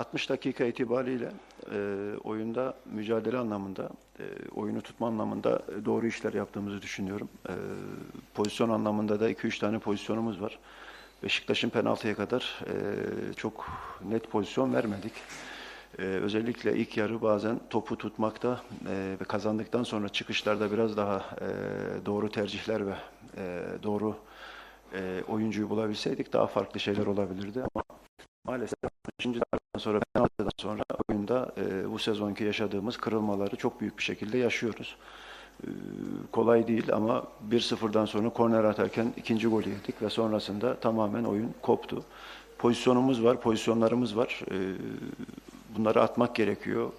60 dakika itibariyle e, oyunda mücadele anlamında, e, oyunu tutma anlamında e, doğru işler yaptığımızı düşünüyorum. E, pozisyon anlamında da 2-3 tane pozisyonumuz var. Beşiktaş'ın penaltıya kadar e, çok net pozisyon vermedik. E, özellikle ilk yarı bazen topu tutmakta e, ve kazandıktan sonra çıkışlarda biraz daha e, doğru tercihler ve e, doğru e, oyuncuyu bulabilseydik daha farklı şeyler olabilirdi ama maalesef 5. sonra penaltıdan sonra oyunda e, bu sezonki yaşadığımız kırılmaları çok büyük bir şekilde yaşıyoruz. E, kolay değil ama 1-0'dan sonra korner atarken ikinci golü yedik ve sonrasında tamamen oyun koptu. Pozisyonumuz var, pozisyonlarımız var. E, bunları atmak gerekiyor.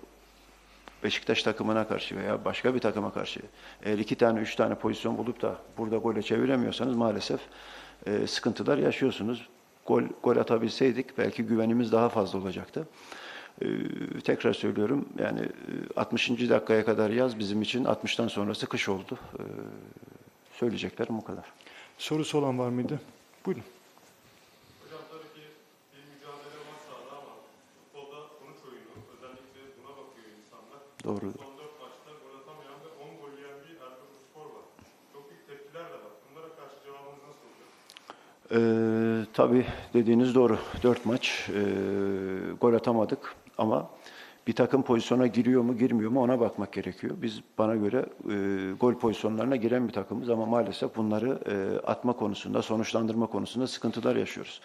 Beşiktaş takımına karşı veya başka bir takıma karşı eğer iki tane, üç tane pozisyon bulup da burada gole çeviremiyorsanız maalesef e, sıkıntılar yaşıyorsunuz. Gol, gol atabilseydik belki güvenimiz daha fazla olacaktı. E, tekrar söylüyorum yani e, 60. dakikaya kadar yaz bizim için 60'tan sonrası kış oldu. E, söyleyeceklerim bu kadar. Sorusu olan var mıydı? Buyurun. Hocam tabii ki bir mücadele var sahada ama futbolda sonuç oyunu. Özellikle buna bakıyor insanlar. Doğru. Son 4 maçta gol atamayan ve 10 gol yiyen bir Erzurumspor var. Çok büyük tepkiler de var. Bunlara karşı cevabınız nasıl olacak? Ee, tabii dediğiniz doğru. Dört maç e, gol atamadık ama bir takım pozisyona giriyor mu girmiyor mu ona bakmak gerekiyor. Biz bana göre e, gol pozisyonlarına giren bir takımız ama maalesef bunları e, atma konusunda, sonuçlandırma konusunda sıkıntılar yaşıyoruz.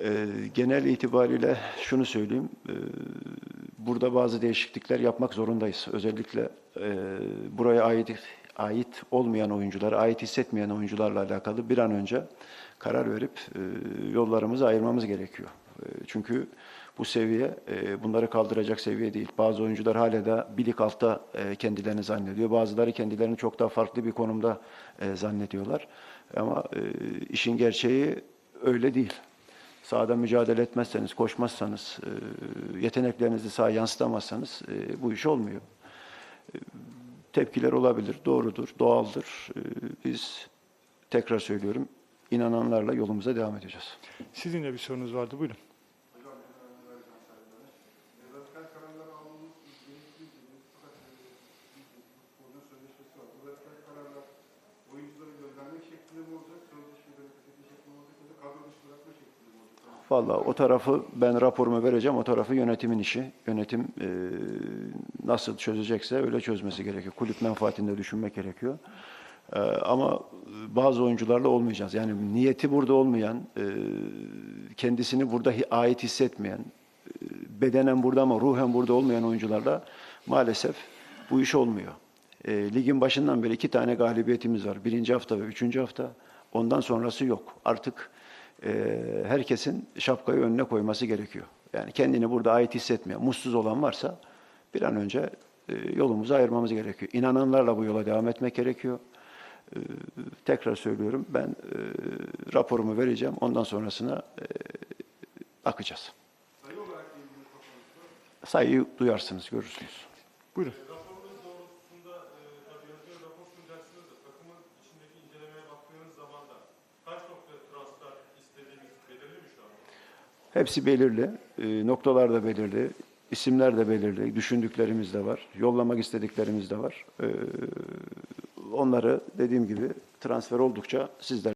E, genel itibariyle şunu söyleyeyim, e, burada bazı değişiklikler yapmak zorundayız. Özellikle e, buraya ait ait olmayan oyuncular, ait hissetmeyen oyuncularla alakalı bir an önce karar verip e, yollarımızı ayırmamız gerekiyor. E, çünkü bu seviye e, bunları kaldıracak seviye değil. Bazı oyuncular hala da bir altta kendilerini zannediyor. Bazıları kendilerini çok daha farklı bir konumda zannediyorlar. Ama işin gerçeği öyle değil. Sahada mücadele etmezseniz, koşmazsanız, yeteneklerinizi sahaya yansıtamazsanız bu iş olmuyor. Tepkiler olabilir, doğrudur, doğaldır. Biz tekrar söylüyorum, inananlarla yolumuza devam edeceğiz. Sizin de bir sorunuz vardı. Buyurun. Vallahi o tarafı ben raporumu vereceğim. O tarafı yönetimin işi. Yönetim e, nasıl çözecekse öyle çözmesi gerekiyor. Kulüp menfaatinde düşünmek gerekiyor. E, ama bazı oyuncularla olmayacağız. Yani niyeti burada olmayan, e, kendisini burada ait hissetmeyen, e, bedenen burada ama ruhen burada olmayan oyuncularla maalesef bu iş olmuyor. E, ligin başından beri iki tane galibiyetimiz var. Birinci hafta ve üçüncü hafta. Ondan sonrası yok. Artık e, herkesin şapkayı önüne koyması gerekiyor. Yani kendini burada ait hissetmeyen, mutsuz olan varsa bir an önce e, yolumuzu ayırmamız gerekiyor. İnananlarla bu yola devam etmek gerekiyor. E, tekrar söylüyorum ben e, raporumu vereceğim. Ondan sonrasına e, akacağız. Sayı Sayıyı duyarsınız, görürsünüz. Buyurun. E, tabii yönetmeye rapor sunacaksınız da takımın içindeki incelemeye baktığınız zaman da kaç nokta transfer istediğiniz belirli mi şu an? Hepsi belirli, e, noktalar da belirli, isimler de belirli, düşündüklerimiz de var, yollamak istediklerimiz de var. E, onları dediğim gibi transfer oldukça sizler